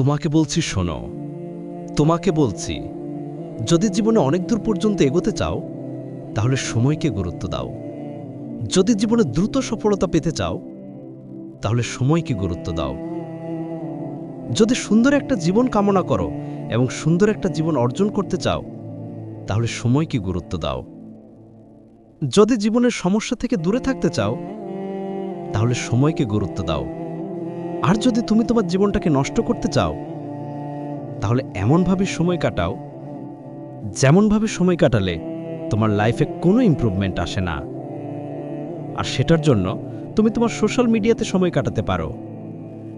তোমাকে বলছি, শোনো। তোমাকে বলছি, যদি জীবনে অনেক দূর পর্যন্ত এগোতে চাও, তাহলে সময়কে গুরুত্ব দাও। যদি জীবনে দ্রুত সফলতা পেতে চাও, তাহলে সময়কে গুরুত্ব দাও। যদি সুন্দর একটা জীবন কামনা করো এবং সুন্দর একটা জীবন অর্জন করতে চাও, তাহলে সময়কে গুরুত্ব দাও। যদি জীবনের সমস্যা থেকে দূরে থাকতে চাও, তাহলে সময়কে গুরুত্ব দাও। আর যদি তুমি তোমার জীবনটাকে নষ্ট করতে চাও, তাহলে এমনভাবে সময় কাটাও, যেমনভাবে সময় কাটালে তোমার লাইফে কোনো ইমপ্রুভমেন্ট আসে না। আর সেটার জন্য তুমি তোমার সোশ্যাল মিডিয়াতে সময় কাটাতে পারো।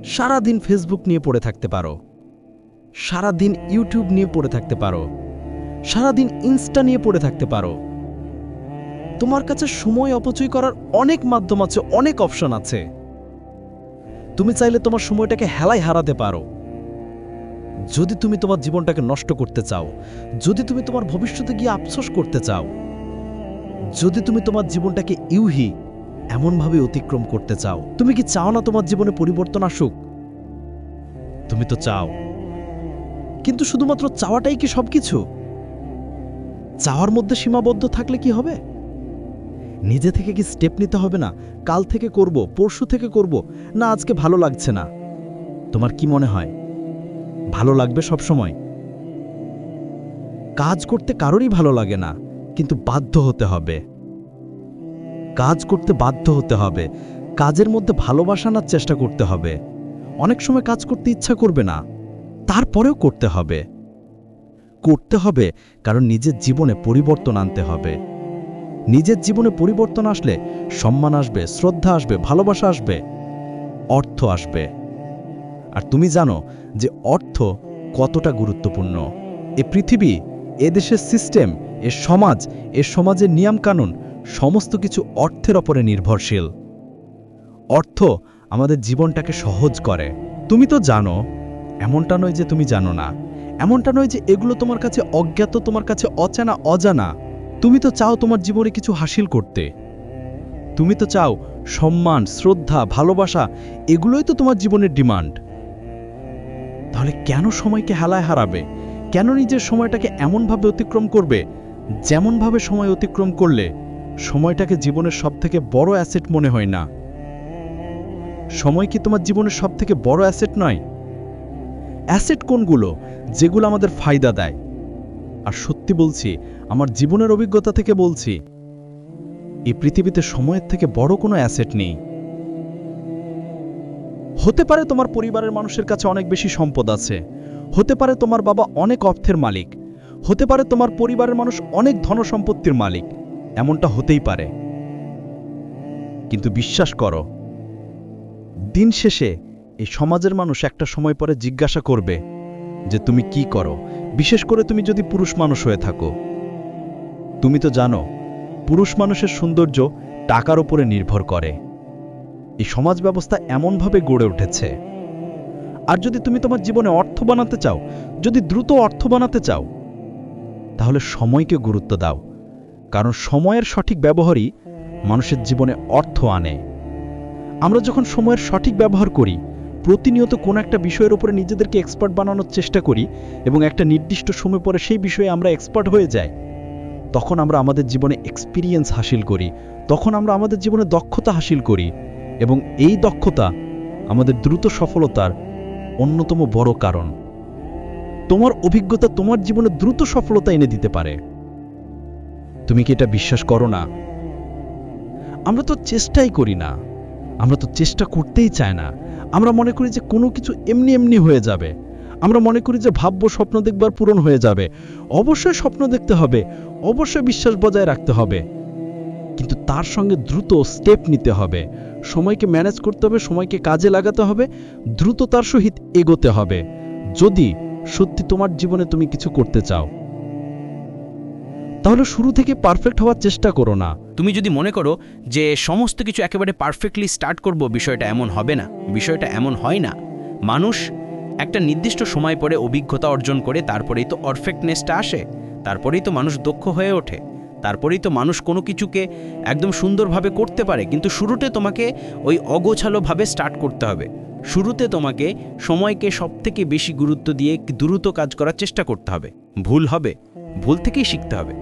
সারা দিন ফেসবুক নিয়ে পড়ে থাকতে পারো। সারা দিন ইউটিউব নিয়ে পড়ে থাকতে পারো। সারা দিন ইনস্টা নিয়ে পড়ে থাকতে পারো। তোমার কাছে সময় অপচয় করার অনেক মাধ্যম আছে, অনেক অপশন আছে। তুমি চাইলে তোমার সময়টাকে হেলায় হারাতে পারো। যদি তুমি তোমার জীবনটাকে নষ্ট করতে চাও, যদি তুমি তোমার ভবিষ্যতে গিয়ে আফসোস করতে চাও, যদি তুমি তোমার জীবনটাকে ইউহি এমনভাবে অতিক্রম করতে চাও, তুমি কি চাও না তোমার জীবনে পরিবর্তন আসুক? তুমি তো চাও। কিন্তু শুধুমাত্র চাওয়াটাই কি সবকিছু? চাওয়ার মধ্যে সীমাবদ্ধ থাকলে কি হবে? নিজে থেকে কি স্টেপ নিতে হবে না? কাল থেকে করব, পরশু থেকে করব? না, আজকে ভালো লাগছে না। তোমার কি মনে হয়? ভালো লাগবে সব সময় কাজ করতে কারোরই ভালো লাগে না, কিন্তু বাধ্য হতে হবে। কাজ করতে বাধ্য হতে হবে। কাজের মধ্যে ভালোবাসা আনার চেষ্টা করতে হবে। অনেক সময় কাজ করতে ইচ্ছা করবে না। তারপরেও করতে হবে। করতে হবে কারণ নিজের জীবনে পরিবর্তন আনতে হবে। নিজের জীবনে পরিবর্তন আসলে সম্মান আসবে, শ্রদ্ধা আসবে, ভালোবাসা আসবে, অর্থ আসবে। আর তুমি জানো যে অর্থ কতটা গুরুত্বপূর্ণ। এ পৃথিবী, এ দেশের সিস্টেম, এ সমাজ, এ সমাজের নিয়মকানুন, সমস্ত কিছু অর্থের ওপরে নির্ভরশীল। অর্থ আমাদের জীবনটাকে সহজ করে। তুমি তো জানো, এমনটা নয় যে তুমি জানো না। এমনটা নয় যে এগুলো তোমার কাছে অজ্ঞাত, তোমার কাছে অচেনা, অজানা। তুমি তো চাও তোমার জীবনে কিছু হাসিল করতে। তুমি তো চাও সম্মান, শ্রদ্ধা, ভালোবাসা, এগুলোই তো তোমার জীবনের ডিমান্ড। তাহলে কেন সময়কে হেলায় হারাবে? কেন নিজের সময়টাকে এমনভাবে অতিক্রম করবে? যেমনভাবে সময় অতিক্রম করলে সময়টাকে জীবনের সবথেকে বড় অ্যাসেট মনে হয় না। সময় কি তোমার জীবনের সবথেকে বড় অ্যাসেট নয়? অ্যাসেট কোনগুলো? যেগুলো আমাদের ফায়দা দেয়। আর সত্যি বলছি, আমার জীবনের অভিজ্ঞতা থেকে বলছি, এই পৃথিবীতে সময়ের থেকে বড় কোনো অ্যাসেট নেই। হতে পারে তোমার পরিবারের মানুষের কাছে অনেক বেশি সম্পদ আছে, হতে পারে তোমার বাবা অনেক অর্থের মালিক, হতে পারে তোমার পরিবারের মানুষ অনেক ধনসম্পত্তির মালিক, এমনটা হতেই পারে। কিন্তু বিশ্বাস করো, দিন শেষে এই সমাজের মানুষ একটা সময় পরে জিজ্ঞাসা করবে যে তুমি কি করো বিশেষ করে তুমি যদি পুরুষ মানুষ হয়ে থাকো। তুমি তো জানো, পুরুষ মানুষের সৌন্দর্য টাকার উপরে নির্ভর করে। এই সমাজ ব্যবস্থা এমনভাবে গড়ে উঠেছে। আর যদি তুমি তোমার জীবনে অর্থ বানাতে চাও, যদি দ্রুত অর্থ বানাতে চাও, তাহলে সময়কে গুরুত্ব দাও। কারণ সময়ের সঠিক ব্যবহারই মানুষের জীবনে অর্থ আনে। আমরা যখন সময়ের সঠিক ব্যবহার করি প্রতিনিয়ত কোনো একটা বিষয়ের উপরে নিজেদেরকে এক্সপার্ট বানানোর চেষ্টা করি এবং একটা নির্দিষ্ট সময় পরে সেই বিষয়ে আমরা এক্সপার্ট হয়ে যাই। তখন আমরা আমাদের জীবনে এক্সপিরিয়েন্স হাসিল করি, তখন আমরা আমাদের জীবনে দক্ষতা হাসিল করি এবং এই দক্ষতা আমাদের দ্রুত সফলতার অন্যতম বড় কারণ। তোমার অভিজ্ঞতা তোমার জীবনে দ্রুত সফলতা এনে দিতে পারে। তুমি কি এটা বিশ্বাস করো না? আমরা তো চেষ্টাই করি না। আমরা তো চেষ্টা করতেই চাই না। আমরা মনে করি যে কোনো কিছু এমনি এমনি হয়ে যাবে। আমরা মনে করি যে ভাব্য স্বপ্ন দেখবার পূরণ হয়ে যাবে। অবশ্যই স্বপ্ন দেখতে হবে, অবশ্যই বিশ্বাস বজায় রাখতে হবে। কিন্তু তার সঙ্গে দ্রুত স্টেপ নিতে হবে। সময়কে ম্যানেজ করতে হবে, সময়কে কাজে লাগাতে হবে দ্রুত তার সহিত এগোতে হবে। যদি সত্যি তোমার জীবনে তুমি কিছু করতে চাও, তাহলে শুরু থেকে পারফেক্ট হওয়ার চেষ্টা করো না। তুমি যদি মনে করো যে সমস্ত কিছু একেবারে পারফেক্টলি স্টার্ট করব, বিষয়টা এমন হবে না, বিষয়টা এমন হয় না। মানুষ একটা নির্দিষ্ট সময় পরে অভিজ্ঞতা অর্জন করে, তারপরেই তো পারফেক্টনেসটা আসে, তারপরেই তো মানুষ দক্ষ হয়ে ওঠে, তারপরেই তো মানুষ কোনো কিছুকে একদম সুন্দরভাবে করতে পারে, কিন্তু শুরুতে তোমাকে ওই অগোছালোভাবে স্টার্ট করতে হবে। শুরুতে তোমাকে সময়কে সবথেকে বেশি গুরুত্ব দিয়ে দ্রুত কাজ করার চেষ্টা করতে হবে। ভুল হবে, ভুল থেকেই শিখতে হবে।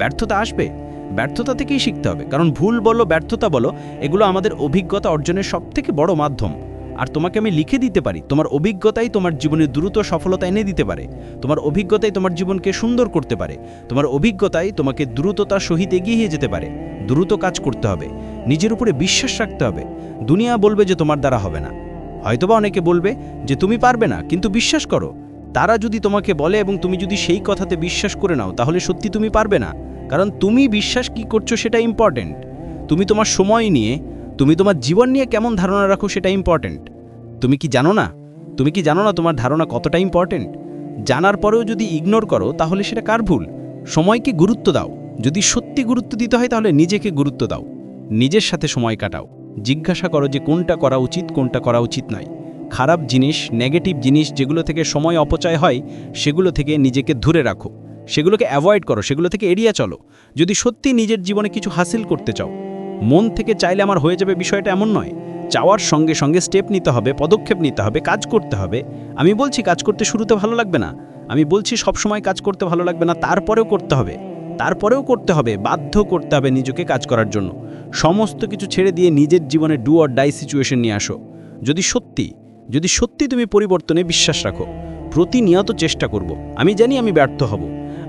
ব্যর্থতা আসবে ব্যর্থতা থেকেই শিখতে হবে। কারণ ভুল বলো, ব্যর্থতা বলো, এগুলো আমাদের অভিজ্ঞতা অর্জনের সবথেকে বড় মাধ্যম। আর তোমাকে আমি লিখে দিতে পারি, তোমার অভিজ্ঞতাই তোমার জীবনে দ্রুত সফলতা এনে দিতে পারে। তোমার অভিজ্ঞতাই তোমার জীবনকে সুন্দর করতে পারে। তোমার অভিজ্ঞতাই তোমাকে দ্রুততার সহিত এগিয়ে যেতে পারে। দ্রুত কাজ করতে হবে। নিজের উপরে বিশ্বাস রাখতে হবে। দুনিয়া বলবে যে তোমার দ্বারা হবে না। হয়তোবা অনেকে বলবে যে তুমি পারবে না, কিন্তু বিশ্বাস করো, তারা যদি তোমাকে বলে এবং তুমি যদি সেই কথাতে বিশ্বাস করে নাও, তাহলে সত্যি তুমি পারবে না। কারণ তুমি বিশ্বাস কি করছ সেটা ইম্পর্ট্যান্ট তুমি তোমার সময় নিয়ে, তুমি তোমার জীবন নিয়ে কেমন ধারণা রাখো সেটা ইম্পর্ট্যান্ট তুমি কি জানো না? তুমি কি জানো না তোমার ধারণা কতটা ইম্পর্ট্যান্ট জানার পরেও যদি ইগনোর করো, তাহলে সেটা কার ভুল? সময়কে গুরুত্ব দাও। যদি সত্যি গুরুত্ব দিতে হয়, তাহলে নিজেকে গুরুত্ব দাও। নিজের সাথে সময় কাটাও। জিজ্ঞাসা করো যে কোনটা করা উচিত, কোনটা করা উচিত নয়। খারাপ জিনিস নেগেটিভ জিনিস যেগুলো থেকে সময় অপচয় হয়, সেগুলো থেকে নিজেকে দূরে রাখো। সেগুলোকে অ্যাভয়েড করো, সেগুলো থেকে এড়িয়ে চলো। যদি সত্যি নিজের জীবনে কিছু হাসিল করতে চাও, মন থেকে চাইলে আমার হয়ে যাবে বিষয়টা এমন নয়। চাওয়ার সঙ্গে সঙ্গে স্টেপ নিতে হবে, পদক্ষেপ নিতে হবে, কাজ করতে হবে। আমি বলছি কাজ করতে শুরুতে ভালো লাগবে না। আমি বলছি সব সময় কাজ করতে ভালো লাগবে না, তারপরেও করতে হবে। তারপরেও করতে হবে, বাধ্য করতে হবে নিজেকে কাজ করার জন্য। সমস্ত কিছু ছেড়ে দিয়ে নিজের জীবনে ডু অর ডাই সিচুয়েশন নিয়ে আসো। যদি সত্যি যদি সত্যি তুমি পরিবর্তনে বিশ্বাস রাখো, প্রতিনিয়ত চেষ্টা করব। আমি জানি আমি ব্যর্থ হব।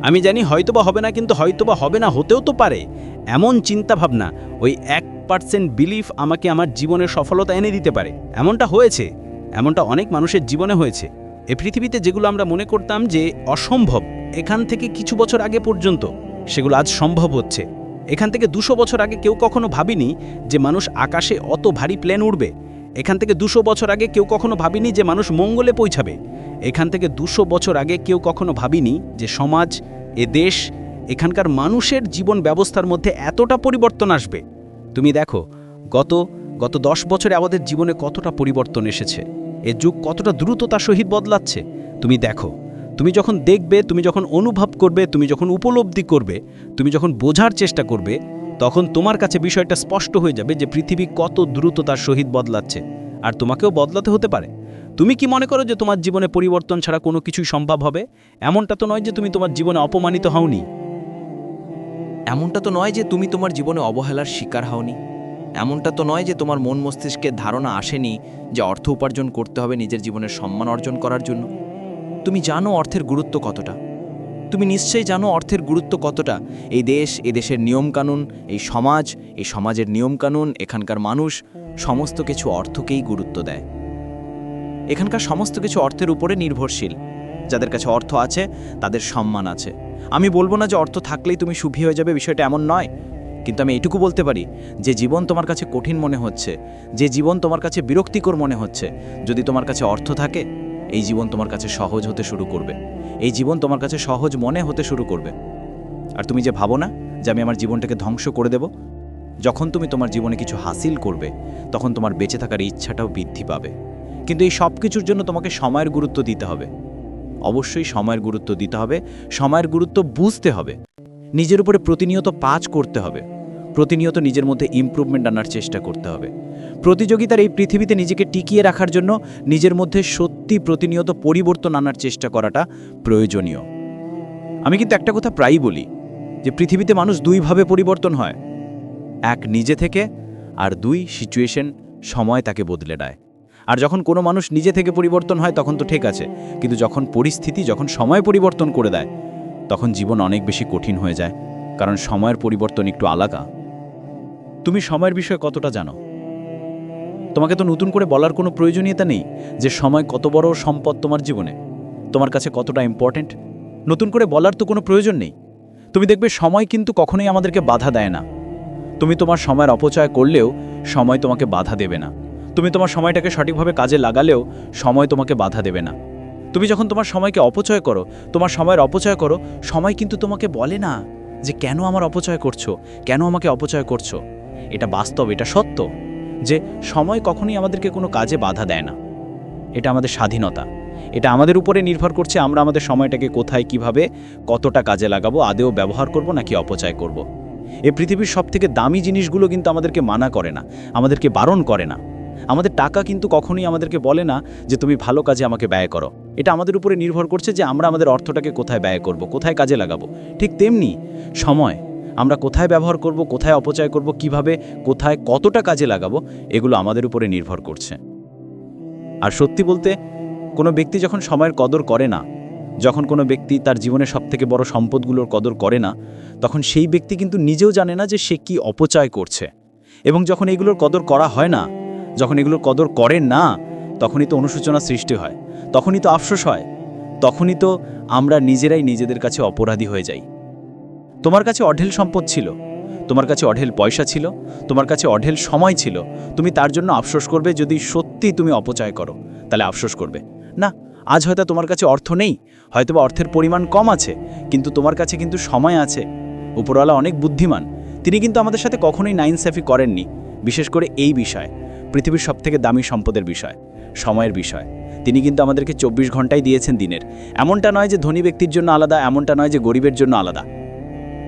আমি জানি হয়তোবা হবে না, কিন্তু হয়তোবা হবে না, হতেও তো পারে। এমন চিন্তা ভাবনা ওই এক পার্সেন্ট বিলিফ আমাকে আমার জীবনের সফলতা এনে দিতে পারে। এমনটা হয়েছে, এমনটা অনেক মানুষের জীবনে হয়েছে। এ পৃথিবীতে যেগুলো আমরা মনে করতাম যে অসম্ভব, এখান থেকে কিছু বছর আগে পর্যন্ত, সেগুলো আজ সম্ভব হচ্ছে। এখান থেকে দুশো বছর আগে কেউ কখনো ভাবিনি যে মানুষ আকাশে অত ভারী প্লেন উড়বে। এখান থেকে দুশো বছর আগে কেউ কখনো ভাবিনি যে মানুষ মঙ্গলে পৌঁছাবে। এখান থেকে দুশো বছর আগে কেউ কখনো ভাবিনি যে সমাজ, এ দেশ, এখানকার মানুষের জীবন ব্যবস্থার মধ্যে এতটা পরিবর্তন আসবে। তুমি দেখো, গত গত দশ বছরে আমাদের জীবনে কতটা পরিবর্তন এসেছে। এ যুগ কতটা দ্রুততার সহিত বদলাচ্ছে। তুমি দেখো, তুমি যখন দেখবে, তুমি যখন অনুভব করবে, তুমি যখন উপলব্ধি করবে, তুমি যখন বোঝার চেষ্টা করবে তখন তোমার কাছে বিষয়টা স্পষ্ট হয়ে যাবে যে পৃথিবী কত দ্রুত তার সহিত বদলাচ্ছে। আর তোমাকেও বদলাতে হতে পারে। তুমি কি মনে করো যে তোমার জীবনে পরিবর্তন ছাড়া কোনো কিছুই সম্ভব হবে? এমনটা তো নয় যে তুমি তোমার জীবনে অপমানিত হওনি। এমনটা তো নয় যে তুমি তোমার জীবনে অবহেলার শিকার হওনি। এমনটা তো নয় যে তোমার মন মস্তিষ্কে ধারণা আসেনি যে অর্থ উপার্জন করতে হবে নিজের জীবনের সম্মান অর্জন করার জন্য। তুমি জানো অর্থের গুরুত্ব কতটা। তুমি নিশ্চয়ই জানো অর্থের গুরুত্ব কতটা। এই দেশ এই দেশের নিয়মকানুন, এই সমাজ, এই সমাজের নিয়মকানুন, এখানকার মানুষ সমস্ত কিছু অর্থকেই গুরুত্ব দেয়। এখানকার সমস্ত কিছু অর্থের উপরে নির্ভরশীল। যাদের কাছে অর্থ আছে, তাদের সম্মান আছে। আমি বলব না যে অর্থ থাকলেই তুমি সুখী হয়ে যাবে, বিষয়টা এমন নয়। কিন্তু আমি এটুকু বলতে পারি, যে জীবন তোমার কাছে কঠিন মনে হচ্ছে, যে জীবন তোমার কাছে বিরক্তিকর মনে হচ্ছে, যদি তোমার কাছে অর্থ থাকে এই জীবন তোমার কাছে সহজ হতে শুরু করবে। এই জীবন তোমার কাছে সহজ মনে হতে শুরু করবে। আর তুমি যে ভাবো না যে আমি আমার জীবনটাকে ধ্বংস করে দেব, যখন তুমি তোমার জীবনে কিছু হাসিল করবে, তখন তোমার বেঁচে থাকার ইচ্ছাটাও বৃদ্ধি পাবে। কিন্তু এই সব কিছুর জন্য তোমাকে সময়ের গুরুত্ব দিতে হবে। অবশ্যই সময়ের গুরুত্ব দিতে হবে, সময়ের গুরুত্ব বুঝতে হবে। নিজের উপরে প্রতিনিয়ত পাজ করতে হবে। প্রতিনিয়ত নিজের মধ্যে ইমপ্রুভমেন্ট আনার চেষ্টা করতে হবে। প্রতিযোগিতার এই পৃথিবীতে নিজেকে টিকিয়ে রাখার জন্য নিজের মধ্যে সত্যি প্রতিনিয়ত পরিবর্তন আনার চেষ্টা করাটা প্রয়োজনীয়। আমি কিন্তু একটা কথা প্রায়ই বলি যে পৃথিবীতে মানুষ দুইভাবে পরিবর্তন হয়। এক নিজে থেকে আর দুই সিচুয়েশন সময় তাকে বদলে দেয়। আর যখন কোনো মানুষ নিজে থেকে পরিবর্তন হয় তখন তো ঠিক আছে, কিন্তু যখন পরিস্থিতি, যখন সময় পরিবর্তন করে দেয়, তখন জীবন অনেক বেশি কঠিন হয়ে যায়। কারণ সময়ের পরিবর্তন একটু আলাদা। তুমি সময়ের বিষয়ে কতটা জানো? তোমাকে তো নতুন করে বলার কোনো প্রয়োজনীয়তা নেই যে সময় কত বড় সম্পদ তোমার জীবনে। তোমার কাছে কতটা ইম্পর্ট্যান্ট নতুন করে বলার তো কোনো প্রয়োজন নেই। তুমি দেখবে সময় কিন্তু কখনোই আমাদেরকে বাধা দেয় না। তুমি তোমার সময়ের অপচয় করলেও সময় তোমাকে বাধা দেবে না। তুমি তোমার সময়টাকে সঠিকভাবে কাজে লাগালেও সময় তোমাকে বাধা দেবে না। তুমি যখন তোমার সময়কে অপচয় করো, তোমার সময়ের অপচয় করো, সময় কিন্তু তোমাকে বলে না যে কেন আমার অপচয় করছ, কেন আমাকে অপচয় করছ। এটা বাস্তব, এটা সত্য যে সময় কখনোই আমাদেরকে কোনো কাজে বাধা দেয় না। এটা আমাদের স্বাধীনতা। এটা আমাদের উপরে নির্ভর করছে আমরা আমাদের সময়টাকে কোথায়, কীভাবে, কতটা কাজে লাগাবো, আদেও ব্যবহার করব নাকি অপচয় করব। এ পৃথিবীর সবথেকে দামি জিনিসগুলো কিন্তু আমাদেরকে মানা করে না, আমাদেরকে বারণ করে না। আমাদের টাকা কিন্তু কখনোই আমাদেরকে বলে না যে তুমি ভালো কাজে আমাকে ব্যয় করো। এটা আমাদের উপরে নির্ভর করছে যে আমরা আমাদের অর্থটাকে কোথায় ব্যয় করব, কোথায় কাজে লাগাবো। ঠিক তেমনি সময় আমরা কোথায় ব্যবহার করব, কোথায় অপচয় করব, কীভাবে, কোথায় কতটা কাজে লাগাবো, এগুলো আমাদের উপরে নির্ভর করছে। আর সত্যি বলতে, কোনো ব্যক্তি যখন সময়ের কদর করে না, যখন কোনো ব্যক্তি তার জীবনের সবথেকে বড় সম্পদগুলোর কদর করে না, তখন সেই ব্যক্তি কিন্তু নিজেও জানে না যে সে কি অপচয় করছে। এবং যখন এগুলোর কদর করা হয় না, যখন এগুলোর কদর করে না, তখনই তো অনুশোচনা সৃষ্টি হয়, তখনই তো আফসোস হয়, তখনই তো আমরা নিজেরাই নিজেদের কাছে অপরাধী হয়ে যাই। তোমার কাছে অঢেল সম্পদ ছিল, তোমার কাছে অঢেল পয়সা ছিল, তোমার কাছে অঢেল সময় ছিল, তুমি তার জন্য আফসোস করবে যদি সত্যি তুমি অপচয় করো, তাহলে আফসোস করবে। না, আজ হয়তো তোমার কাছে অর্থ নেই, হয়তোবা অর্থের পরিমাণ কম আছে, কিন্তু তোমার কাছে কিন্তু সময় আছে। উপরওয়ালা অনেক বুদ্ধিমান, তিনি কিন্তু আমাদের সাথে কখনোই নাইনসাফি করেননি, বিশেষ করে এই বিষয়, পৃথিবীর সবথেকে দামি সম্পদের বিষয়, সময়ের বিষয়। তিনি কিন্তু আমাদেরকে চব্বিশ ঘন্টাই দিয়েছেন দিনের। এমনটা নয় যে ধনী ব্যক্তির জন্য আলাদা, এমনটা নয় যে গরিবের জন্য আলাদা।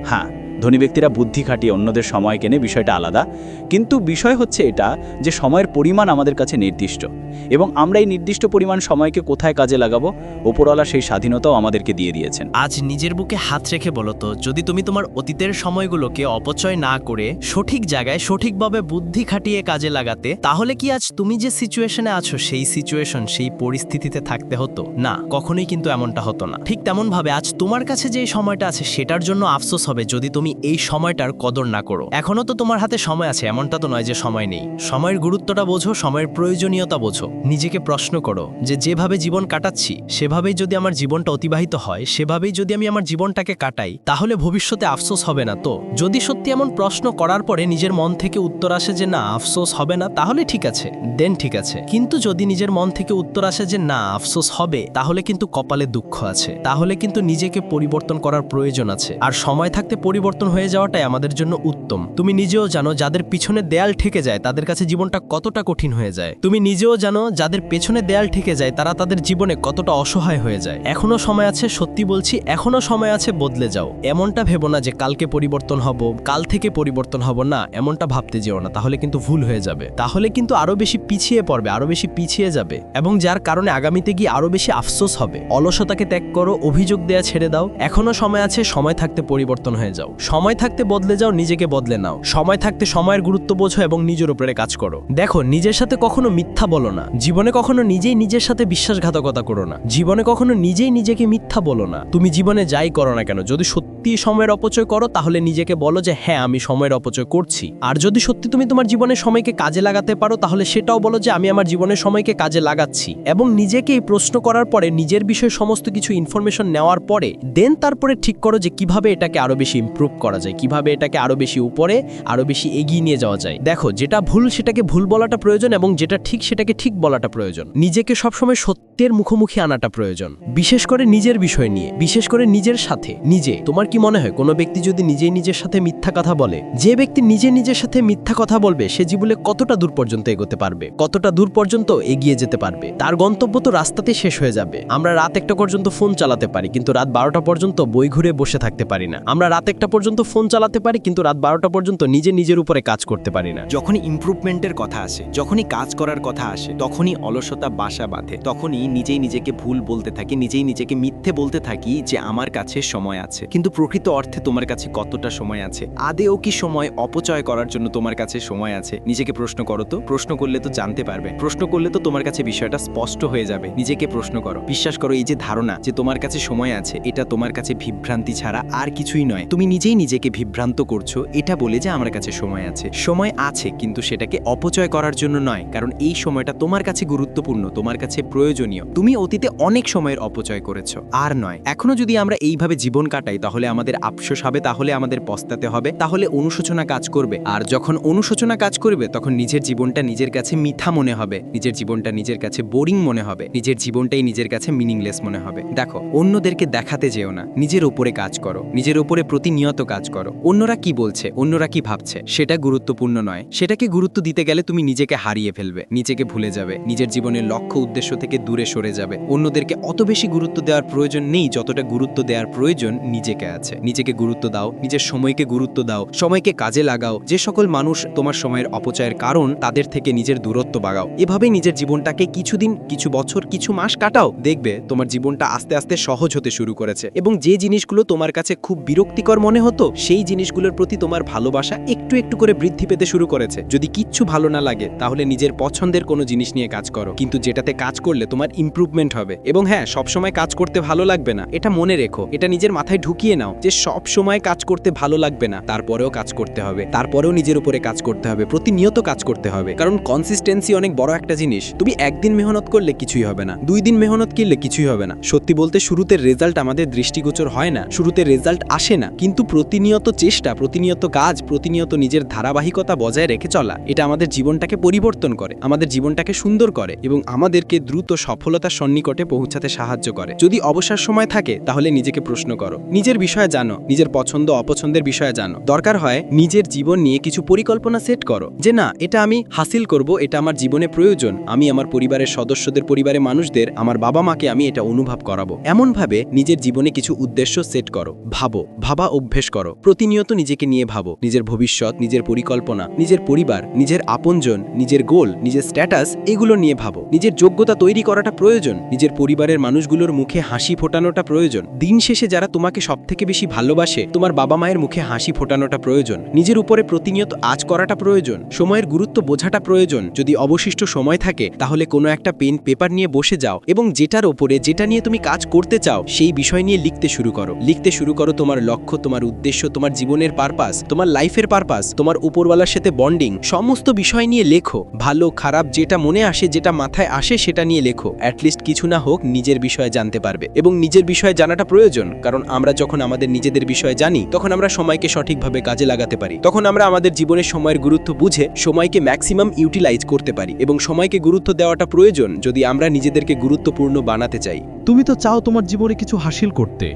হ্যাঁ ধনী ব্যক্তিরা বুদ্ধি খাটিয়ে অন্যদের সময় কেনে বিষয়টা আলাদা। কিন্তু বিষয় হচ্ছে এটা যে সময়ের পরিমাণ আমাদের কাছে নির্দিষ্ট। এবং আমরা এই নির্দিষ্ট পরিমাণ সময়কে কোথায় কাজে লাগাবো? ওপরওয়ালা সেই স্বাধীনতাও আমাদেরকে দিয়ে দিয়েছেন। আজ নিজের বুকে হাত রেখে বলো তো, যদি তুমি তোমার অতীতের সময়গুলোকে অপচয় না করে সঠিক জায়গায় সঠিকভাবে বুদ্ধি খাটিয়ে কাজে লাগাতে, তাহলে কি আজ তুমি যে সিচুয়েশনে আছো, সেই সিচুয়েশন সেই পরিস্থিতিতে থাকতে হতো? না, কখনোই কিন্তু এমনটা হতো না। ঠিক তেমনভাবে আজ তোমার কাছে যে সময়টা আছে, সেটার জন্য আফসোস হবে যদি তুমি এই সময়টার কদর না করো। এখনও তো তোমার হাতে সময় আছে, এমনটা তো নয় যে সময় নেই। সময়ের গুরুত্বটা বোঝো, সময়ের প্রয়োজনীয়তা বোঝো। নিজেকে প্রশ্ন করো যে যেভাবে জীবন কাটাচ্ছি, সেভাবেই যদি আমার জীবনটা অতিবাহিত হয়, সেভাবেই যদি আমি আমার জীবনটাকে কাটাই, তাহলে ভবিষ্যতে আফসোস হবে না তো? যদি সত্যি এমন প্রশ্ন করার পরে নিজের মন থেকে উত্তর আসে যে না, আফসোস হবে না, তাহলে ঠিক আছে, দেন ঠিক আছে। কিন্তু যদি নিজের মন থেকে উত্তর আসে যে না, আফসোস হবে, তাহলে কিন্তু কপালে দুঃখ আছে। তাহলে কিন্তু নিজেকে পরিবর্তন করার প্রয়োজন আছে। আর সময় থাকতে পরিবর্তন হয়ে যাওয়াটাই আমাদের জন্য উত্তম। তুমি নিজেও জানো যাদের পিছনে দেয়াল ঠেকে যায়, তাদের কাছে জীবনটা কতটা কঠিন হয়ে যায়। তুমি নিজেও জানো যাদের পেছনে দেয়াল ঠেকে যায়, তারা তাদের জীবনে কতটা অসহায় হয়ে যায়। এখনও সময় আছে, সত্যি বলছি এখনও সময় আছে বদলে যাও। এমনটা ভেবো না যে কালকে পরিবর্তন হব, কাল থেকে পরিবর্তন হব, না, এমনটা ভাবতে যেও না, তাহলে কিন্তু ভুল হয়ে যাবে। তাহলে কিন্তু আরও বেশি পিছিয়ে পড়বে, আরও বেশি পিছিয়ে যাবে, এবং যার কারণে আগামীতে গিয়ে আরও বেশি আফসোস হবে। অলসতাকে ত্যাগ করো, অভিযোগ দেয়া ছেড়ে দাও। এখনও সময় আছে, সময় থাকতে পরিবর্তন হয়ে যাও। সময় থাকতে বদলে যাও, নিজেকে বদলে নাও। সময় থাকতে সময়ের গুরুত্ব বোঝো এবং নিজের উপরে কাজ করো। দেখো, নিজের সাথে কখনো মিথ্যা বলো না। জীবনে কখনো নিজেই নিজের সাথে বিশ্বাসঘাতকতা করো না। জীবনে কখনো নিজেই নিজেকে মিথ্যা বলো না। তুমি জীবনে যাই করো না কেন, যদি সত্যি সময়ের অপচয় করো, তাহলে নিজেকে বলো যে হ্যাঁ আমি সময়ের অপচয় করছি। আর যদি সত্যি তুমি তোমার জীবনের সময়কে কাজে লাগাতে পারো, তাহলে সেটাও বলো যে, আমি আমার জীবনের সময়কে কাজে লাগাচ্ছি। এবং নিজেকে এই প্রশ্ন করার পরে, নিজের বিষয়ে সমস্ত কিছু ইনফরমেশন নেওয়ার পরে দেন তারপরে ঠিক করো যে, কীভাবে এটাকে আরও বেশি ইমপ্রুভ করা যায়, কীভাবে এটাকে আরও বেশি উপরে, আরও বেশি এগিয়ে নিয়ে যাওয়া যায়। দেখো, যেটা ভুল সেটাকে ভুল বলাটা প্রয়োজন এবং যেটা ঠিক সেটাকে ঠিক বলাটা প্রয়োজন। নিজেকে সবসময় সত্যের মুখোমুখি আনাটা প্রয়োজন। বিশেষ করে নিজের বিষয় নিয়ে, বিশেষ করে নিজের সাথে, নিজে। তোমার কি মনে হয়, কোনো ব্যক্তি যদি নিজেই নিজের সাথে মিথ্যা কথা বলে, যে ব্যক্তি নিজে নিজের সাথে মিথ্যা কথা বলবে, সে জীবনে কতটা দূর পর্যন্ত এগোতে পারবে? কতটা দূর পর্যন্ত এগিয়ে যেতে পারবে? তার গন্তব্য তো রাস্তাতে শেষ হয়ে যাবে। আমরা রাত একটা পর্যন্ত ফোন চালাতে পারি, কিন্তু রাত বারোটা পর্যন্ত বই ঘুরে বসে থাকতে পারি না। আমরা রাত একটা পর্যন্ত ফোন চালাতে পারি, কিন্তু রাত বারোটা পর্যন্ত নিজে নিজের উপরে কাজ করতে পারি না। যখনই ইমপ্রুভমেন্টের কথা আসে, যখনই কাজ করার কথা আসে, তখনই অলসতা বাসা বাঁধে, তখনই নিজেই নিজেকে ভুল বলতে থাকি, নিজেই নিজেকে মিথ্যে বলতে থাকি যে আমার কাছে সময় আছে। কিন্তু প্রকৃত অর্থে তোমার কাছে কতটা সময় আছে? আদেও কি সময় অপচয় করার জন্য তোমার কাছে সময় আছে? নিজেকে প্রশ্ন করো তো। প্রশ্ন করলে তো জানতে পারবে। প্রশ্ন করলে তো তোমার কাছে বিষয়টা স্পষ্ট হয়ে যাবে। নিজেকে প্রশ্ন করো। বিশ্বাস করো, এই যে ধারণা যে তোমার কাছে সময় আছে, এটা তোমার কাছে বিভ্রান্তি ছাড়া আর কিছুই নয়। তুমি নিজেই নিজেকে বিভ্রান্ত করছ, এটা বলে যে আমার কাছে সময় আছে। সময় আছে, কিন্তু সেটাকে অপচয় করার জন্য নয়, কারণ এই সময়টা তোমার কাছে গুরুত্বপূর্ণ, তোমার কাছে প্রয়োজনীয়। তুমি অতীতে অনেক সময়ের অপচয় করেছ, আর নয়। এখনও যদি আমরা এইভাবে জীবন কাটাই, তাহলে আমাদের আফসোস হবে, তাহলে আমাদের পস্তাতে হবে, তাহলে অনুশোচনা কাজ করবে। আর যখন অনুশোচনা কাজ করবে, তখন নিজের জীবনটা নিজের কাছে মিথ্যা মনে হবে, নিজের জীবনটা নিজের কাছে বোরিং মনে হবে, নিজের জীবনটাই নিজের কাছে মিনিংলেস মনে হবে। দেখো, অন্যদেরকে দেখাতে যেও না, নিজের উপরে কাজ করো, নিজের উপরে প্রতিনিয়ত কাজ করো। অন্যরা কি বলছে, অন্যরা কি ভাবছে, সেটা গুরুত্বপূর্ণ নয়। সেটাকে গুরুত্ব দিতে গেলে তুমি নিজেকে হারিয়ে ফেলবে, নিজেকে ভুলে যাবে, নিজের জীবনের লক্ষ্য উদ্দেশ্য থেকে দূরে সরে যাবে। অন্যদেরকে অত বেশি গুরুত্ব দেওয়ার প্রয়োজন নেই যতটা গুরুত্ব দেওয়ার প্রয়োজন নিজেকে আছে। নিজেকে গুরুত্ব দাও, নিজের সময়কে গুরুত্ব দাও, সময়কে কাজে লাগাও। যে সকল মানুষ তোমার সময়ের অপচয়ের কারণ, তাদের থেকে নিজের দূরত্ব বাগাও এভাবেই নিজের জীবনটাকে কিছুদিন, কিছু বছর, কিছু মাস কাটাও। দেখবে তোমার জীবনটা আস্তে আস্তে সহজ হতে শুরু করেছে এবং যে জিনিসগুলো তোমার কাছে খুব বিরক্তিকর মনে হতো সেই জিনিসগুলোর প্রতি তোমার ভালোবাসা একটু একটু করে বৃদ্ধি পেতে শুরু করেছে। যদি কিচ্ছু ভালো না লাগে, তাহলে নিজের পছন্দের কোনো জিনিস নিয়ে কাজ করো। কিন্তু যেটাতে কাজ করলে তোমার ইমপ্রুভমেন্ট হবে। এবং হ্যাঁ সবসময় কাজ করতে ভালো লাগবে না, এটা মনে রেখো। এটা নিজের মাথায় ঢুকিয়ে নাও যে সব সময় কাজ করতে ভালো লাগবে না। তারপরেও কাজ করতে হবে। তারপরেও নিজের উপরে কাজ করতে হবে। প্রতিনিয়ত কাজ করতে হবে। কারণ কনসিস্টেন্সি অনেক বড় একটা জিনিস। তুমি একদিন মেহনত করলে কিছুই হবে না। দুই দিন মেহনত করলে কিছুই হবে না। সত্যি বলতে, শুরুতে রেজাল্ট আমাদের দৃষ্টিগোচর হয় না। শুরুতে রেজাল্ট আসে না। কিন্তু প্রতিনিয়ত চেষ্টা, প্রতিনিয়ত কাজ, প্রতিনিয়ত নিজের ধারাবাহিকতা বজায় রেখে চলা, এটা আমাদের জীবনটাকে পরিবর্তন করে, আমাদের জীবনটাকে সুন্দর করে এবং আমাদেরকে দ্রুত সফলতার সন্নিকটে পৌঁছাতে সাহায্য করে। যদি অবসর সময় থাকে, তাহলে নিজেকে প্রশ্ন করো, নিজের বিষয়ে জানো, নিজের পছন্দ, অপছন্দের বিষয়ে জানো। দরকার হয় নিজের জীবন নিয়ে কিছু পরিকল্পনা সেট করো, যে না, এটা আমি হাসিল করব, এটা আমার জীবনে প্রয়োজন, আমি আমার পরিবারের সদস্যদের, পরিবারের মানুষদের, আমার বাবা মাকে আমি এটা অনুভব করাবো। এমনভাবে নিজের জীবনে কিছু উদ্দেশ্য সেট করো, ভাবো, ভাবা অভ্যেস করো। প্রতিনিয়ত নিজেকে নিয়ে ভাবো। নিজের ভবিষ্যৎ, নিজের পরিকল্পনা, নিজের পরিবার, নিজের আপনজন, নিজের গোল, নিজের স্ট্যাটাস, এগুলো নিয়ে ভাবো। নিজের যোগ্যতা তৈরি করাটা প্রয়োজন। নিজের পরিবারের মানুষগুলোর মুখে হাসি ফোটানোটা প্রয়োজন। দিন শেষে যারা তোমাকে সবথেকে বেশি ভালোবাসে, তোমার বাবা মায়ের মুখে হাসি ফোটানোটা প্রয়োজন। নিজের উপরে প্রতিনিয়ত আজ করাটা প্রয়োজন। সময়ের গুরুত্ব বোঝাটা প্রয়োজন। যদি অবশিষ্ট সময় থাকে, তাহলে কোনো একটা পেন, পেপার নিয়ে বসে যাও এবং যেটার ওপরে, যেটা নিয়ে তুমি কাজ করতে চাও, সেই বিষয় নিয়ে লিখতে শুরু করো। লিখতে শুরু করো তোমার লক্ষ্য, তোমার উদ্দেশ্য তোমার জীবনের পারপাস তোমার লাইফের পারপাস তোমার উপরওয়ালার সাথে বন্ডিং সমস্ত বিষয় নিয়ে লেখো। ভালো, খারাপ যেটা মনে আসে, যেটা মাথায় আসে, সেটা নিয়ে লেখো। অ্যাটলিস্ট কিছু না হোক, নিজের বিষয়ে জানতে পারবে। এবং নিজের বিষয়ে জানাটা প্রয়োজন, কারণ আমরা যখন আমাদের নিজেদের বিষয়ে জানি, তখন আমরা সময়কে সঠিকভাবে কাজে লাগাতে পারি। তখন আমরা আমাদের জীবনের সময়ের গুরুত্ব বুঝে, সময়কে ম্যাক্সিমাম ইউটিলাইজ করতে পারি এবং সময়কে গুরুত্ব দেওয়াটা প্রয়োজন যদি আমরা নিজেদেরকে গুরুত্বপূর্ণ বানাতে চাই। তুমি তো চাও তোমার জীবনে কিছু হাসিল করতে।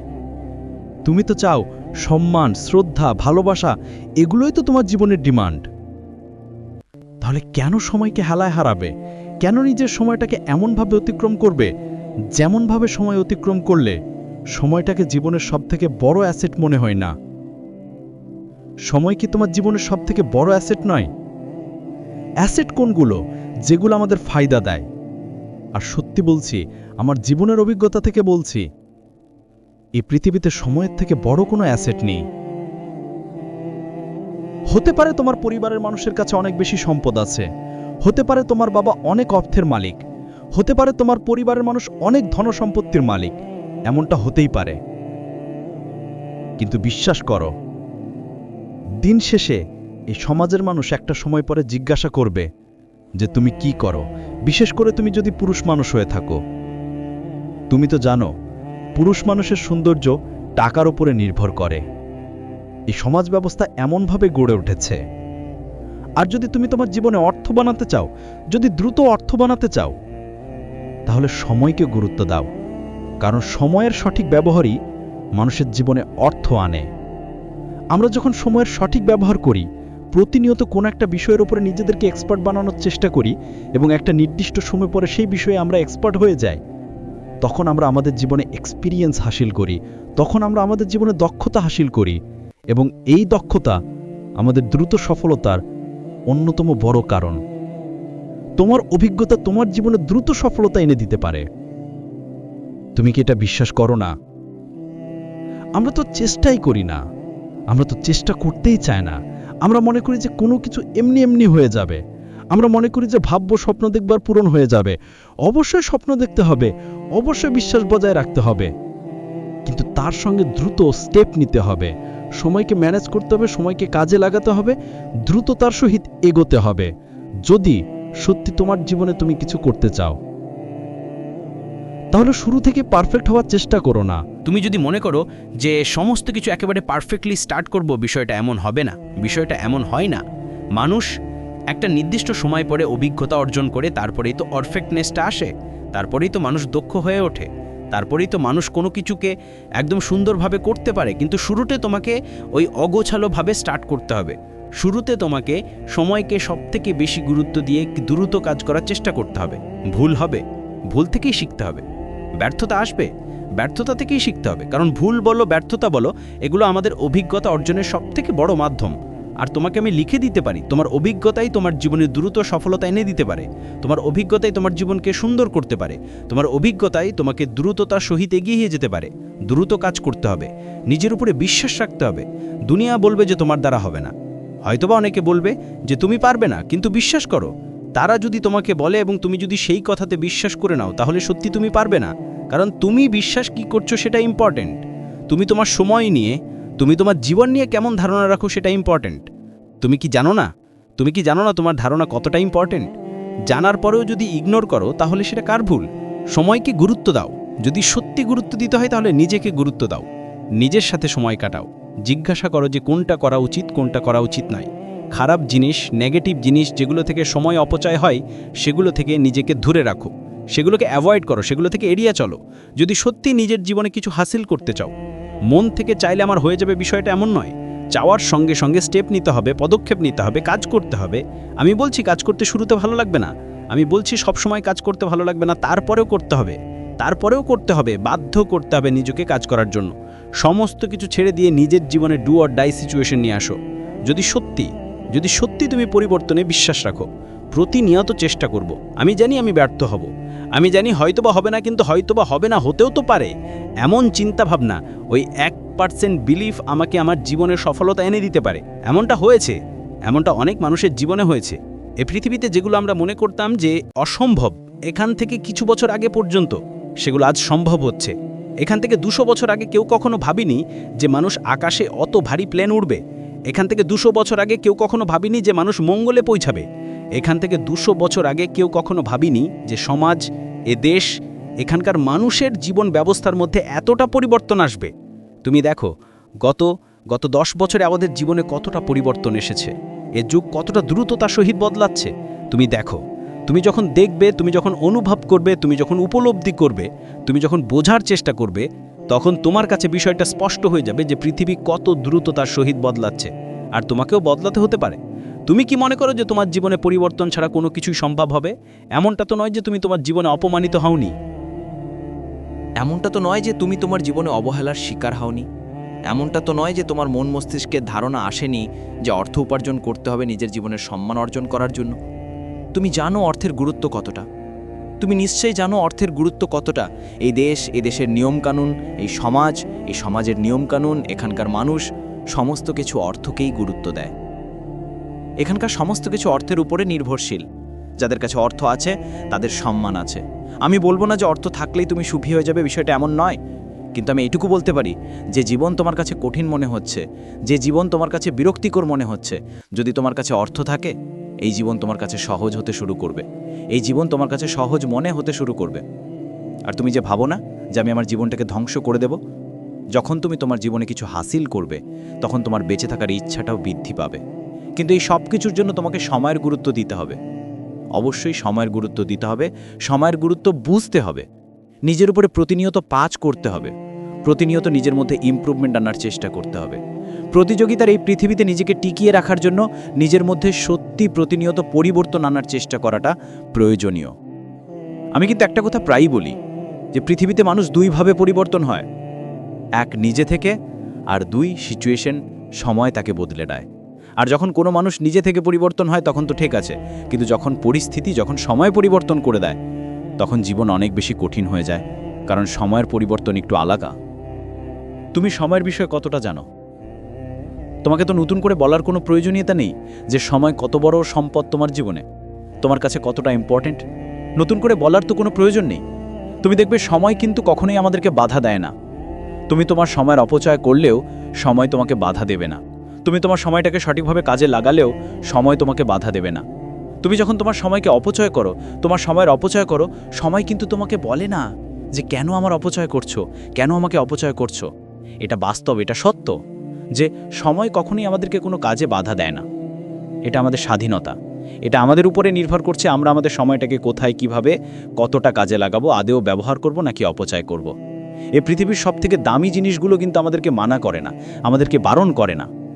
তুমি তো চাও সম্মান, শ্রদ্ধা, ভালোবাসা, এগুলোই তো তোমার জীবনের ডিমান্ড। তাহলে কেন সময়কে হেলায় হারাবে? কেন নিজের সময়টাকে এমনভাবে অতিক্রম করবে? যেমনভাবে সময় অতিক্রম করলে সময়টাকে জীবনের সবথেকে বড় অ্যাসেট মনে হয় না। সময় কি তোমার জীবনের সবথেকে বড় অ্যাসেট নয়? অ্যাসেট কোনগুলো? যেগুলো আমাদের ফায়দা দেয়। আর সত্যি বলছি, আমার জীবনের অভিজ্ঞতা থেকে বলছি এই পৃথিবীতে সময়ের থেকে বড় কোনো অ্যাসেট নেই। হতে পারে তোমার পরিবারের মানুষের কাছে অনেক বেশি সম্পদ আছে। হতে পারে তোমার বাবা অনেক অর্থের মালিক। হতে পারে তোমার পরিবারের মানুষ অনেক ধনসম্পত্তির মালিক। এমনটা হতেই পারে। কিন্তু বিশ্বাস করো, দিন শেষে এই সমাজের মানুষ একটা সময় পরে জিজ্ঞাসা করবে যে তুমি কি করো? বিশেষ করে তুমি যদি পুরুষ মানুষ হয়ে থাকো। তুমি তো জানো পুরুষ মানুষের সৌন্দর্য টাকার উপরে নির্ভর করে। এই সমাজ ব্যবস্থা এমনভাবে গড়ে উঠেছে। আর যদি তুমি তোমার জীবনে অর্থ বানাতে চাও, যদি দ্রুত অর্থ বানাতে চাও, তাহলে সময়কে গুরুত্ব দাও। কারণ সময়ের সঠিক ব্যবহারই মানুষের জীবনে অর্থ আনে। আমরা যখন সময়ের সঠিক ব্যবহার করি, প্রতিনিয়ত কোনো একটা বিষয়ের উপরে নিজেদেরকে এক্সপার্ট বানানোর চেষ্টা করি এবং একটা নির্দিষ্ট সময় পরে সেই বিষয়ে আমরা এক্সপার্ট হয়ে যাই তখন আমরা আমাদের জীবনে এক্সপিরিয়েন্স হাসিল করি, তখন আমরা আমাদের জীবনে দক্ষতা হাসিল করি এবং এই দক্ষতা আমাদের দ্রুত সফলতার অন্যতম বড় কারণ। তোমার অভিজ্ঞতা তোমার জীবনে দ্রুত সফলতা এনে দিতে পারে। তুমি কি এটা বিশ্বাস করো না? আমরা তো চেষ্টাই করি না। আমরা তো চেষ্টা করতেই চাই না। আমরা মনে করি যে কোনো কিছু এমনি এমনি হয়ে যাবে। আমরা মনে করি যে ভাব্য স্বপ্ন দেখবার পূরণ হয়ে যাবে। অবশ্যই স্বপ্ন দেখতে হবে, অবশ্যই বিশ্বাস বজায় রাখতে হবে। কিন্তু তার সঙ্গে দ্রুত স্টেপ নিতে হবে। সময়কে ম্যানেজ করতে হবে, সময়কে কাজে লাগাতে হবে, দ্রুত তার সহিত এগোতে হবে। যদি সত্যি তোমার জীবনে তুমি কিছু করতে চাও, তাহলে শুরু থেকে পারফেক্ট হওয়ার চেষ্টা করো না। তুমি যদি মনে করো যে সমস্ত কিছু একেবারে পারফেক্টলি স্টার্ট করব, বিষয়টা এমন হবে না, বিষয়টা এমন হয় না। মানুষ একটা নির্দিষ্ট সময় পরে অভিজ্ঞতা অর্জন করে তারপরেই তো পারফেক্টনেসটা আসে, তারপরেই তো মানুষ দক্ষ হয়ে ওঠে, তারপরেই তো মানুষ কোনো কিছুকে একদম সুন্দরভাবে করতে পারে, কিন্তু শুরুতে তোমাকে ওই অগোছালোভাবে স্টার্ট করতে হবে। শুরুতে তোমাকে সময়কে সবথেকে বেশি গুরুত্ব দিয়ে দ্রুত কাজ করার চেষ্টা করতে হবে। ভুল হবে, ভুল থেকেই শিখতে হবে। ব্যর্থতা আসবে, ব্যর্থতা থেকেই শিখতে হবে, কারণ ভুল বলো, ব্যর্থতা বলো, এগুলো আমাদের অভিজ্ঞতা অর্জনের সবথেকে বড় মাধ্যম। আর তোমাকে আমি লিখে দিতে পারি। তোমার অভিজ্ঞতাই তোমার জীবনে দ্রুত সফলতা এনে দিতে পারে। তোমার অভিজ্ঞতাই তোমার জীবনকে সুন্দর করতে পারে। তোমার অভিজ্ঞতাই তোমাকে দ্রুততার সহিত এগিয়ে যেতে পারে। দ্রুত কাজ করতে হবে। নিজের উপরে বিশ্বাস রাখতে হবে। দুনিয়া বলবে যে তোমার দ্বারা হবে না। হয়তোবা অনেকে বলবে যে তুমি পারবে না, কিন্তু বিশ্বাস করো, তারা যদি তোমাকে বলে এবং তুমি যদি সেই কথাতে বিশ্বাস করে নাও, তাহলে সত্যি তুমি পারবে না। কারণ তুমি বিশ্বাস কি করছ সেটা ইম্পর্ট্যান্ট তুমি তোমার সময় নিয়ে তুমি তোমার জীবন নিয়ে কেমন ধারণা রাখো সেটা ইম্পর্ট্যান্ট তুমি কি জানো না? তুমি কি জানো না তোমার ধারণা কতটা ইম্পর্ট্যান্ট জানার পরেও যদি ইগনোর করো, তাহলে সেটা কার ভুল? সময়কে গুরুত্ব দাও। যদি সত্যি গুরুত্ব দিতে হয়, তাহলে নিজেকে গুরুত্ব দাও। নিজের সাথে সময় কাটাও। জিজ্ঞাসা করো যে কোনটা করা উচিত, কোনটা করা উচিত নয়। খারাপ জিনিস নেগেটিভ জিনিস যেগুলো থেকে সময় অপচয় হয়, সেগুলো থেকে নিজেকে ধরে রাখো। সেগুলোকে অ্যাভয়েড করো, সেগুলো থেকে এড়িয়ে চলো। যদি সত্যি নিজের জীবনে কিছু হাসিল করতে চাও মন থেকে চাইলে আমার হয়ে যাবে বিষয়টা এমন নয়। চাওয়ার সঙ্গে সঙ্গে স্টেপ নিতে হবে, পদক্ষেপ নিতে হবে, কাজ করতে হবে। আমি বলছি কাজ করতে শুরুতে ভালো লাগবে না। আমি বলছি সব সময় কাজ করতে ভালো লাগবে না, তারপরেও করতে হবে। তারপরেও করতে হবে, বাধ্য করতে হবে নিজেকে কাজ করার জন্য। সমস্ত কিছু ছেড়ে দিয়ে নিজের জীবনে ডু অর ডাই সিচুয়েশন নিয়ে আসো। যদি সত্যি যদি সত্যি তুমি পরিবর্তনে বিশ্বাস রাখো প্রতিনিয়ত চেষ্টা করব। আমি জানি আমি ব্যর্থ হব। আমি জানি হয়তোবা হবে না, কিন্তু হয়তোবা হবে না, হতেও তো পারে। এমন চিন্তা ভাবনা ওই এক পার্সেন্ট বিলিফ আমাকে আমার জীবনের সফলতা এনে দিতে পারে। এমনটা হয়েছে। এমনটা অনেক মানুষের জীবনে হয়েছে। এ পৃথিবীতে যেগুলো আমরা মনে করতাম যে অসম্ভব, এখান থেকে কিছু বছর আগে পর্যন্ত, সেগুলো আজ সম্ভব হচ্ছে। এখান থেকে দুশো বছর আগে কেউ কখনো ভাবিনি যে মানুষ আকাশে অত ভারী প্লেন উড়বে। এখান থেকে দুশো বছর আগে কেউ কখনো ভাবিনি যে মানুষ মঙ্গলে পৌঁছাবে। এখান থেকে দুশো বছর আগে কেউ কখনো ভাবিনি যে সমাজ, এ দেশ, এখানকার মানুষের জীবন ব্যবস্থার মধ্যে এতটা পরিবর্তন আসবে। তুমি দেখো, গত গত দশ বছরে আমাদের জীবনে কতটা পরিবর্তন এসেছে। এ যুগ কতটা দ্রুততার সহিত বদলাচ্ছে। তুমি দেখো, তুমি যখন দেখবে, তুমি যখন অনুভব করবে, তুমি যখন উপলব্ধি করবে, তুমি যখন বোঝার চেষ্টা করবে, তখন তোমার কাছে বিষয়টা স্পষ্ট হয়ে যাবে যে পৃথিবী কত দ্রুততার সহিত বদলাচ্ছে। আর তোমাকেও বদলাতে হতে পারে। তুমি কি মনে করো যে তোমার জীবনে পরিবর্তন ছাড়া কোনো কিছুই সম্ভব হবে? এমনটা তো নয় যে তুমি তোমার জীবনে অপমানিত হওনি। এমনটা তো নয় যে তুমি তোমার জীবনে অবহেলার শিকার হওনি। এমনটা তো নয় যে তোমার মন মস্তিষ্কের ধারণা আসেনি যে অর্থ উপার্জন করতে হবে নিজের জীবনের সম্মান অর্জন করার জন্য। তুমি জানো অর্থের গুরুত্ব কতটা। তুমি নিশ্চয়ই জানো অর্থের গুরুত্ব কতটা। এই দেশ এ দেশের নিয়মকানুন, এই সমাজ, এই সমাজের নিয়মকানুন, এখানকার মানুষ, সমস্ত কিছু অর্থকেই গুরুত্ব দেয়। এখানকার সমস্ত কিছু অর্থের উপরে নির্ভরশীল। যাদের কাছে অর্থ আছে, তাদের সম্মান আছে। আমি বলব না যে অর্থ থাকলেই তুমি সুখী হয়ে যাবে, বিষয়টা এমন নয়। কিন্তু আমি এটুকু বলতে পারি যে জীবন তোমার কাছে কঠিন মনে হচ্ছে, যে জীবন তোমার কাছে বিরক্তিকর মনে হচ্ছে। যদি তোমার কাছে অর্থ থাকে, এই জীবন তোমার কাছে সহজ হতে শুরু করবে। এই জীবন তোমার কাছে সহজ মনে হতে শুরু করবে। আর তুমি যে ভাবো না যে আমি আমার জীবনটাকে ধ্বংস করে দেব? যখন তুমি তোমার জীবনে কিছু হাসিল করবে, তখন তোমার বেঁচে থাকার ইচ্ছাটাও বৃদ্ধি পাবে। কিন্তু এই সব কিছুর জন্য তোমাকে সময়ের গুরুত্ব দিতে হবে। অবশ্যই সময়ের গুরুত্ব দিতে হবে, সময়ের গুরুত্ব বুঝতে হবে। নিজের উপরে প্রতিনিয়ত পাঁচ করতে হবে। প্রতিনিয়ত নিজের মধ্যে ইমপ্রুভমেন্ট আনার চেষ্টা করতে হবে। প্রতিযোগিতার এই পৃথিবীতে নিজেকে টিকিয়ে রাখার জন্য নিজের মধ্যে সত্যি প্রতিনিয়ত পরিবর্তন আনার চেষ্টা করাটা প্রয়োজনীয়। আমি কিন্তু একটা কথা প্রায়ই বলি যে পৃথিবীতে মানুষ দুইভাবে পরিবর্তন হয়। এক নিজে থেকে, আর দুই সিচুয়েশন সময় তাকে বদলে দেয়। আর যখন কোনো মানুষ নিজে থেকে পরিবর্তন হয়, তখন তো ঠিক আছে। কিন্তু যখন পরিস্থিতি, যখন সময় পরিবর্তন করে দেয়, তখন জীবন অনেক বেশি কঠিন হয়ে যায়, কারণ সময়ের পরিবর্তন একটু আলাদা। তুমি সময়ের বিষয়ে কতটা জানো? তোমাকে তো নতুন করে বলার কোনো প্রয়োজনীয়তা নেই যে সময় কত বড় সম্পদ তোমার জীবনে। তোমার কাছে কতটা ইম্পর্ট্যান্ট নতুন করে বলার তো কোনো প্রয়োজন নেই। তুমি দেখবে সময় কিন্তু কখনোই আমাদেরকে বাধা দেয় না। তুমি তোমার সময়ের অপচয় করলেও সময় তোমাকে বাধা দেবে না। তুমি তোমার সময়টাকে সঠিকভাবে কাজে লাগালেও সময় তোমাকে বাধা দেবে না। তুমি যখন তোমার সময়কে অপচয় করো, তোমার সময়ের অপচয় করো, সময় কিন্তু তোমাকে বলে না যে কেন আমার অপচয় করছ, কেন আমাকে অপচয় করছ। এটা বাস্তব, এটা সত্য যে সময় কখনোই আমাদেরকে কোনো কাজে বাধা দেয় না। এটা আমাদের স্বাধীনতা। এটা আমাদের উপরে নির্ভর করছে আমরা আমাদের সময়টাকে কোথায়, কীভাবে, কতটা কাজে লাগাবো, আদেও ব্যবহার করব নাকি অপচয় করব। এ পৃথিবীর সবথেকে দামি জিনিসগুলো কিন্তু আমাদেরকে মানা করে না, আমাদেরকে বারণ করে না।